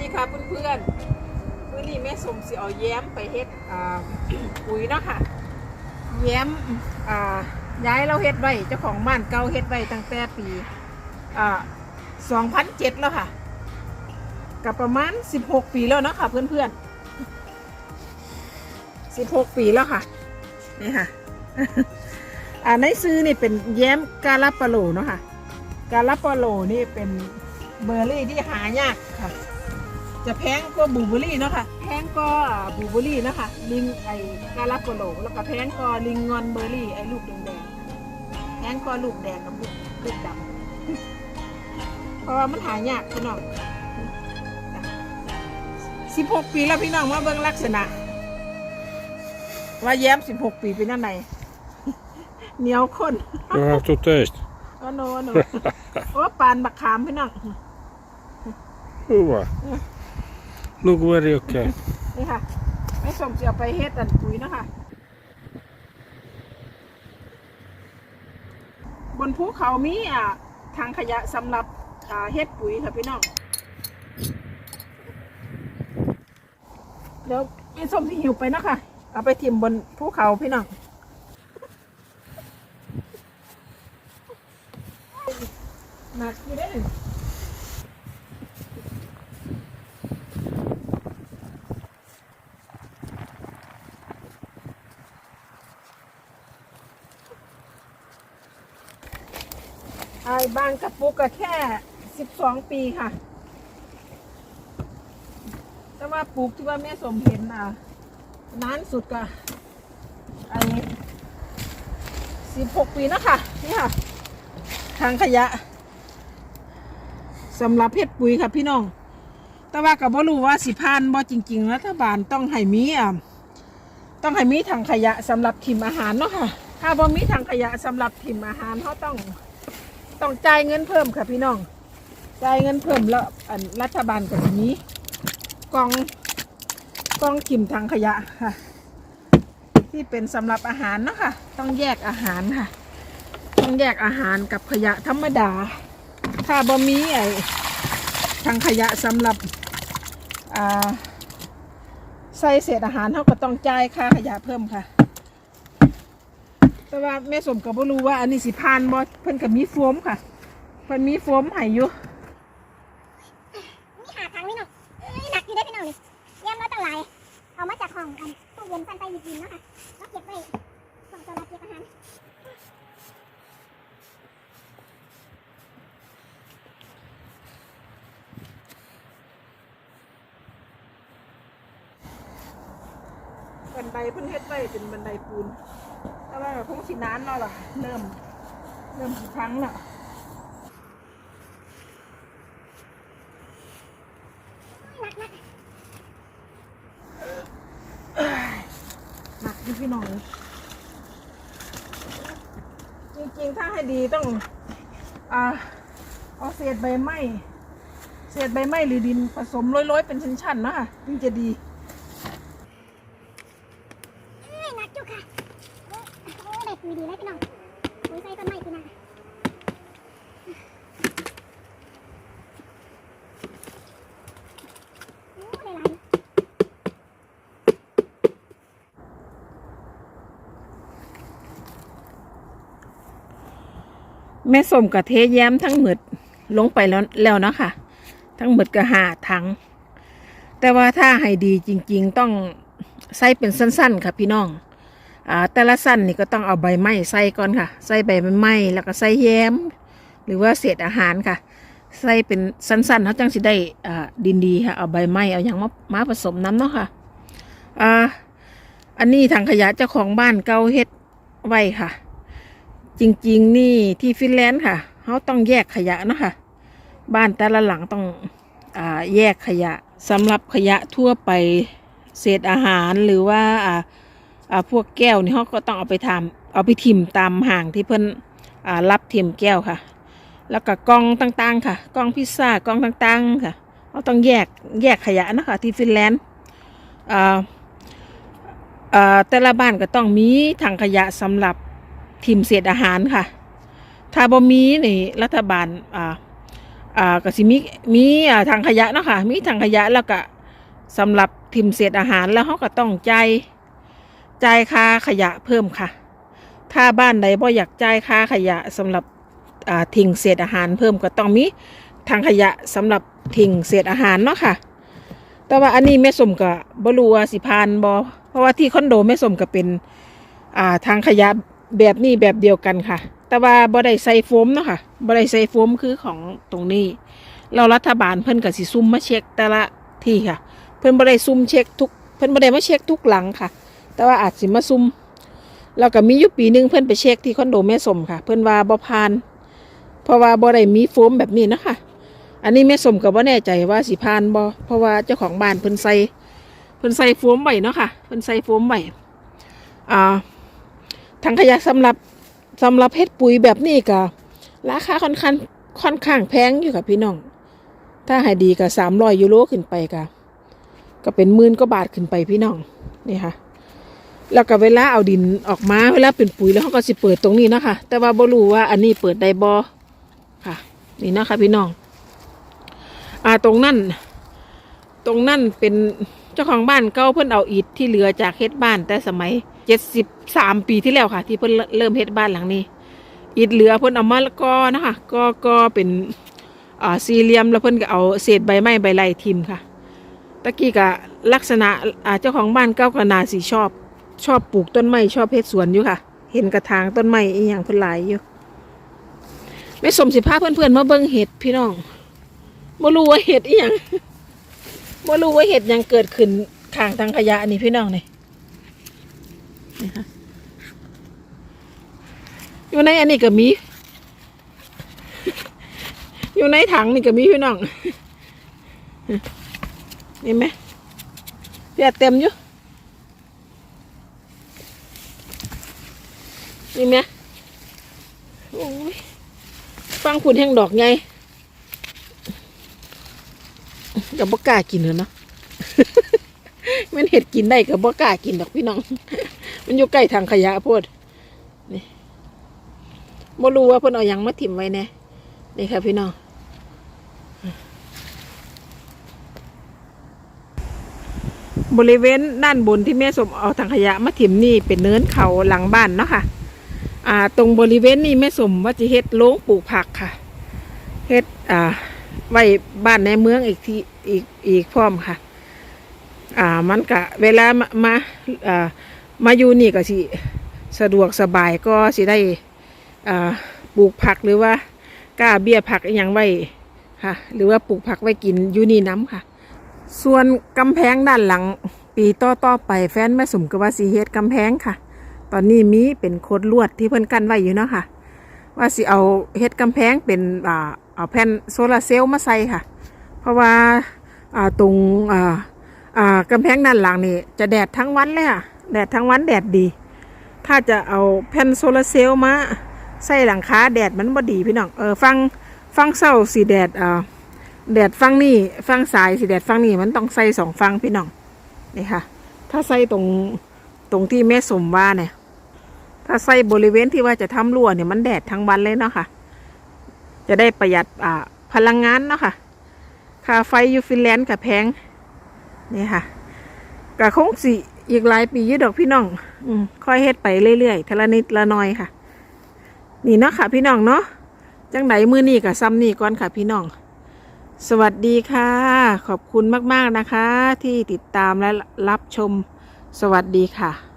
ดีค่ะเพื่อนๆมื้อนี้แม่สมสิเอาแย้มไปเฮ็ดปุ๋ยเนาะค่ะแย้มย้ายเราเฮ็ดไว้เจ้าของบ้านเก่าเฮ็ดไว้ตั้งแต่ปีสอ่า2007แล้วค่ะกับประมาณ16ปีแล้วเนาะค่ะเพื่อนๆ16ปีแล้วค่ะนี่ค่ะอ่าในซื้อนี่เป็นแย้มกาลาปโลเนาะค่ะกาลาปโลนี่เป็นเบอร์รี่ที่หายากค่ะ จะแพงกว่าบลูเบอร์รี่เนาะค่ะแพงกว่าบลูเบอร์รี่เนาะค่ะลิงไอกาลาปาโลแล้วก็แพงกว่าลิงงอนเบอร์รี่ไอ้ลูกแดงๆแพงกว่าลูกแดงกับลูกลูกดำเพราะว่ามันหายากพี่น้องสิบหกปีแล้วพี่น้องมาเบิ่งลักษณะ ว่าแย้มสิบหกปีเป็นยังไงเหนียวข้น You have to taste. โอ้โนโนโอ้ปานบักขามพี่น้อง Oh, wow. Look very okay. นี่ค่ะไม่สมเสียไปเฮ็ดอันปุ๋ยนะคะบนภูเขามีอะทางขยะสำหรับเฮ็ดปุ๋ยค่ะพี่น้องเดี๋ยวไอ้ส้มที่หิวไปนะคะเอาไปทิมบนภูเขาพี่น้องหนักอยู่ได้ อไอ้บ้านกระปุกก็แค่สิบสองปีค่ะ แต่ว่าปลูกที่ว่าแม่สมเห็นอะนานสุดก็ไอ้สิบหกปีนะคะนี่ค่ะทางขยะสำหรับเพชรปุ๋ยค่ะพี่น้อง แต่ว่าก็บ่รู้ว่าสิพานบ่จริงๆรัฐบาลต้องให้มีอะต้องให้มีถังขยะสำหรับถิ่มอาหารเนาะค่ะ ถ้าบ่มีถังขยะสำหรับถิ่มอาหารเขาต้อง ต้องจ่ายเงินเพิ่มค่ะพี่น้องจ่ายเงินเพิ่มแล้วอันรัฐบาลก็จะมีกองกองถิ่มทางขยะค่ะ ที่เป็นสำหรับอาหารเนาะค่ะ ต้องแยกอาหารค่ะ ต้องแยกอาหารกับขยะธรรมดา ถ้าบ่มีไอ้ทางขยะสำหรับอ่าใส่เศษอาหารเขาก็ต้องจ่ายค่าขยะเพิ่มค่ะ แต่ว่าแม่สมก็บ่รู้ว่าอันนี้สิพานบ่เพิ่นก็มีโฟมค่ะเพิ่นมีโฟมให้อยู่นี่หาทางไม่หน่อยเอ้ยหนักอยู่ได้อพี่น้องเลยเยี่ยมแล้วตั้งหลายเอามาจากห้องอันตู้เย็นฟันไปหยิบยินเนาะค่ะแล้วเก็บไว้ของตัวเราเก็บอาหารบันไดเพิ่นเฮ็ดไว้เป็นบันไดปูน แต่ว่าคงสินานแล้วล่ะเริ่ม เริ่มสิพังแล้วหนักหนักหนักอยู่พี่น้องจริงๆ ถ้าให้ดีต้องอ่าเอาเศษใบไม้เศษใบไม้หรือดินผสมโรยๆ เป็นชั้นๆนะค่ะถึงจะดี เอ้ยหนักจุกค่ะโอ้โอ้ได้คุยดีเลยพี่น้องคุยใส่ต้นไม้พี่น้องโอ้ได้หลาย แม่ส้มกับเทแย้มทั้งหมดลงไปแล้วแล้วเนาะค่ะ ทั้งหมดก็หาถัง แต่ว่าถ้าให้ดีจริง ๆ ต้องใส่เป็นสั้น ๆ ค่ะพี่น้องอ่าแต่ละสั้นนี่ก็ต้องเอาใบไม้ใส่ก่อนค่ะ ใส่ใบไม้แล้วก็ใส่แย้ม หรือว่าเศษอาหารค่ะ ใส่เป็นสั้นๆเขาจังสิได้อ่าดินดีค่ะเอาใบไม้เอาอย่างมามาผสมน้ำเนาะค่ะอ่าอันนี้ถังขยะเจ้าของบ้านเก่าเฮ็ดไว้ค่ะ จริง ๆ นี่ที่ฟินแลนด์ค่ะเขาต้องแยกขยะนะค่ะบ้านแต่ละหลังต้องอแยกขยะสำหรับขยะทั่วไปเศษอาหารหรือว่าพวกแก้วนี่เขาก็ต้องเอาไปทำเอาไปทิ่มตามห่างที่เพิ่นอ่ารับทิ่มแก้วค่ะ แล้วก็กล่องต่างๆค่ะกล่องพิซซ่ากล่องต่างๆค่ะเขาต้องแยกแยกขยะนะคะที่ฟินแลนด์แต่ละบ้านก็ต้องมีถังขยะสำหรับ ทิมเศษอาหารค่ะ ถ้าบ่มีนี่รัฐบาลอ่าอ่าก็สิมีมีอ่าถังขยะเนาะค่ะ มีถังขยะแล้วก็สำหรับทิมเศษอาหารแล้วเขาก็ต้องจ่ายจ่ายค่าขยะเพิ่มค่ะ ถ้าบ้านใดบ่อยากจ่ายค่าขยะสำหรับอ่าทิ้งเศษอาหารเพิ่มก็ต้องมีถังขยะสำหรับทิ้งเศษอาหารเนาะค่ะ แต่ว่าอันนี้แม่สมก็บ่รู้ว่าสิพานบ่เพราะว่าที่คอนโดแม่สมก็เป็นอ่าทางขยะ แบบนี้แบบเดียวกันค่ะ แต่ว่าบ่ได้ใส่โฟมเนาะค่ะบ่ได้ใส่โฟมคือของตรงนี้ เรารัฐบาลเพิ่นก็สิซุ่มมาเช็คแต่ละที่ค่ะ เพิ่นบ่ได้ซุ่มเช็คทุก เพิ่นบ่ได้มาเช็คทุกหลังค่ะ แต่ว่าอาจสิมาซุ่มแล้วก็มีอยู่ปีหนึงเพิ่นไปเช็คที่คอนโดแม่สมค่ะ เพิ่นว่าบ่ผ่าน เพราะว่าบ่ได้มีโฟมแบบนี้นะคะอันนี้แม่สมก็บ่แน่ใจว่าสิผ่านบ่เพราะว่าเจ้าของบ้านเพิ่นใส่เพิ่นใส่โฟมไว้เนาะค่ะเพิ่นใส่โฟมไว้อ่า ถังขยะสำหรับสำหรับเฮ็ดปุ๋ยแบบนี้ก็ราคาค่อนข้างค่อนข้างแพงอยู่ค่ะพี่น้อง ถ้าให้ดีก็300ยูโรขึ้นไปก็ก็เป็นหมื่นกว่าบาทขึ้นไปพี่น้องนี่ค่ะ แล้วก็เวลาเอาดินออกมาเวลาเป็นปุ๋ยแล้วเขาก็สิเปิดตรงนี้นะคะแต่ว่าบ่รู้ว่าอันนี้เปิดได้บ่ค่ะ นี่นะคะพี่น้อง อ่าตรงนั้นตรงนั้นเป็นเจ้าของบ้านเก่าเพิ่นเอาอิฐที่เหลือจากเฮ็ดบ้านแต่สมัย เจ็ดสิบสามปีที่แล้วค่ะ ที่เพิ่นเริ่มเฮ็ดบ้านหลังนี้อิฐเหลือเพิ่นเอามาแล้วก็นะคะก็ก็เป็นอ่าสี่เหลี่ยมแล้วเพิ่นก็เอาเศษใบไม้ใบไร่ทิมค่ะตะกี้ก็ลักษณะอ่าเจ้าของบ้านเก่าก็นาสิชอบ ชอบปลูกต้นไม้ชอบเฮ็ดสวนอยู่ค่ะ เห็นกระถางต้นไม้อีหยังเพิ่นหลายอยู่แม่สมสิพาพเพื่อนๆมาเบิ่งเห็ดพี่น้องบ่รู้ว่าเห็ดอีหยังบ่รู้ว่าเห็ดยังเกิดขึ้นข้างทางขยะนี่พี่น้องนี่ นี่ค่ะอยู่ในอันนี้ก็มี อยู่ในถังนี่ก็มีพี่น้องนี่ไหมเพียเต็มอยู่นี่ไหมโอ้ยฟังคุณแห่งดอกไงกับบ่กล้ากินเลยเนาะมันเห็ดกินได้กับบ่กล้ากินดอกพี่น้อง มันอยู่ใกล้ทางขยะโพดนี่บ่รู้ว่าเพิ่นเอาหยังมาถิ่มไว้แน่นี่ค่ะพี่น้องบริเวณด้านบนที่แม่สมเอาถังขยะมาถิ่มนี่เป็นเนินเขาหลังบ้านเนาะค่ะอ่า ตรงบริเวณนี้แม่สมว่าจะเฮ็ดโรงปลูกผักค่ะเฮ็ดอ่า ไว้บ้านในเมืองอีกที่อีกอีกพร้อมค่ะ อ่ามันกะเวลามามาอ่า มาอยู่นี่ก็สิสะดวกสบายก็สิได้ปลูกผักหรือว่ากล้าเบี้ยผักอย่างไว้ค่ะ หรือว่าปลูกผักไว้กินอยู่นี่น้ำค่ะ ส่วนกำแพงด้านหลัง ปีต่อต่อไปแฟนแม่สมก็ว่าสีเฮ็ดกำแพงค่ะ ตอนนี้มีเป็นโคดลวดที่เพิ่นกันไว้อยู่เนาะค่ะ ว่าสิเอาเฮ็ดกำแพงเป็นอ่าเอาแผ่นโซลาร์เซลล์มาใส่ค่ะ เพราะว่าอ่าตรงอ่าอ่ากำแพงด้านหลังนี่จะแดดทั้งวันเลยค่ะ แดดทั้งวันแดดดี ถ้าจะเอาแผ่นโซลาร์เซลล์มาใส่หลังคาแดดมันบ่ดีพี่น้องเออฟังฟังเศร้าสีแดดอ่าแดดฟังนี่ฟังสายสีแดดฟังนี่มันต้องใส่สองฟังพี่น้องนี่ค่ะ ถ้าใส่ตรงตรงที่แม่สมว่าเนี่ย ถ้าใส่บริเวณที่ว่าจะทำรั้วเนี่ยมันแดดทั้งวันเลยเนาะค่ะ จะได้ประหยัดอ่าพลังงานเนาะค่ะค่าไฟอยู่ฟินแลนด์กับแพงนี่ค่ะกะคงสิ อีกหลายปียืดดอกพี่น้อง อืมค่อยเฮ็ดไปเรื่อยๆทละนิดละน้อยค่ะ นี่เนาะค่ะ พี่น้องเนาะจังไดมือนี่กับซ้ำนี่ก่อนค่ะพี่น้อง สวัสดีค่ะ ขอบคุณมากๆนะคะ ที่ติดตามและรับชม สวัสดีค่ะ